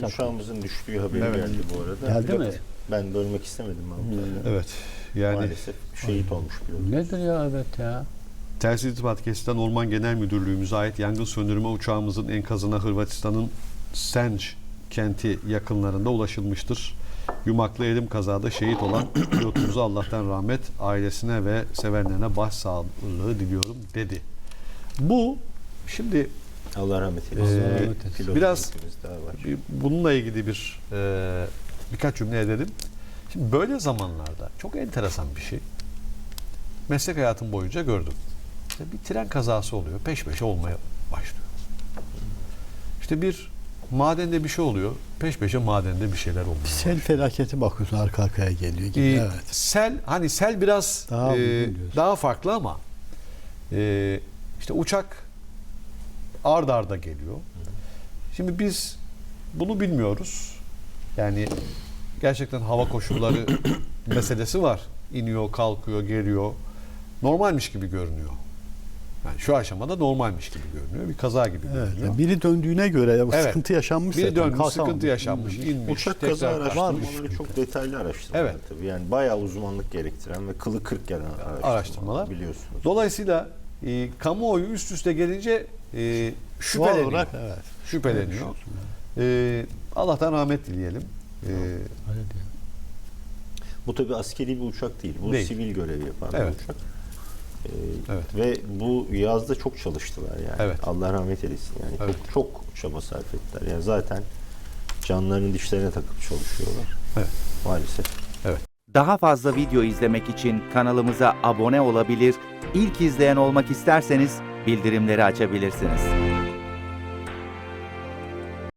takıldı. uçağımızın düştüğü haberi Evet. geldi bu arada. Geldi mi? Ben bölmek istemedim Mahmut abi. Evet. Yani Maalesef şehit olmuş pilot. Nedir ya evet ya? Telsiz İrtibat Kesilen Orman Genel Müdürlüğümüze ait yangın söndürme uçağımızın enkazına Hırvatistan'ın Senj kenti yakınlarında ulaşılmıştır. Yumaklı elim kazada şehit olan pilotumuza Allah'tan rahmet, ailesine ve sevenlerine başsağlığı diliyorum dedi. Bu şimdi Allah rahmet eylesin. Ee, Bir rahmet eylesin. pilot Biraz- şehitimiz daha var. bir- bununla ilgili bir e, birkaç cümle edelim. Şimdi böyle zamanlarda çok enteresan bir şey. Meslek hayatım boyunca gördüm. İşte bir tren kazası oluyor. Peş peşe olmaya başlıyor. İşte bir madende bir şey oluyor. Peş peşe madende bir şeyler olmaya Sel felaketi bakıyorsun arka arkaya geliyor gibi. Ee, evet. Sel hani sel biraz Daha e, diyorsun. daha farklı ama e, işte uçak ard arda geliyor. Şimdi biz bunu bilmiyoruz. Yani gerçekten hava koşulları meselesi var. İniyor, kalkıyor, geliyor. Normalmiş gibi görünüyor. Yani şu aşamada normalmiş gibi görünüyor. Bir kaza gibi Evet. görünüyor. yani biri döndüğüne göre bu Evet. sıkıntı yaşanmış Biri dönmüş, sıkıntı yaşanmış, inmiş, Uçak kaza araştırmaları çok detaylı araştırmalar Evet. tabii. Yani bayağı uzmanlık gerektiren ve kılı kırk gelen araştırmalar, Araştırmalar. biliyorsunuz. Dolayısıyla e, kamuoyu üst üste gelince e, şüpheleniyor. olarak evet. şüpheleniyor. E, Allah'tan rahmet dileyelim. E. Bu tabii askeri bir uçak değil. Bu Değil. sivil görev yapan Evet. bir uçak. Ee, Evet. Ve bu yazda çok çalıştılar yani. Evet. Allah rahmet eylesin yani. Evet. Çok, çok çaba sarf ettiler. Yani zaten canlarını dişlerine takıp çalışıyorlar. Evet. Maalesef. Daha fazla video izlemek için kanalımıza abone olabilir, ilk izleyen olmak isterseniz bildirimleri açabilirsiniz.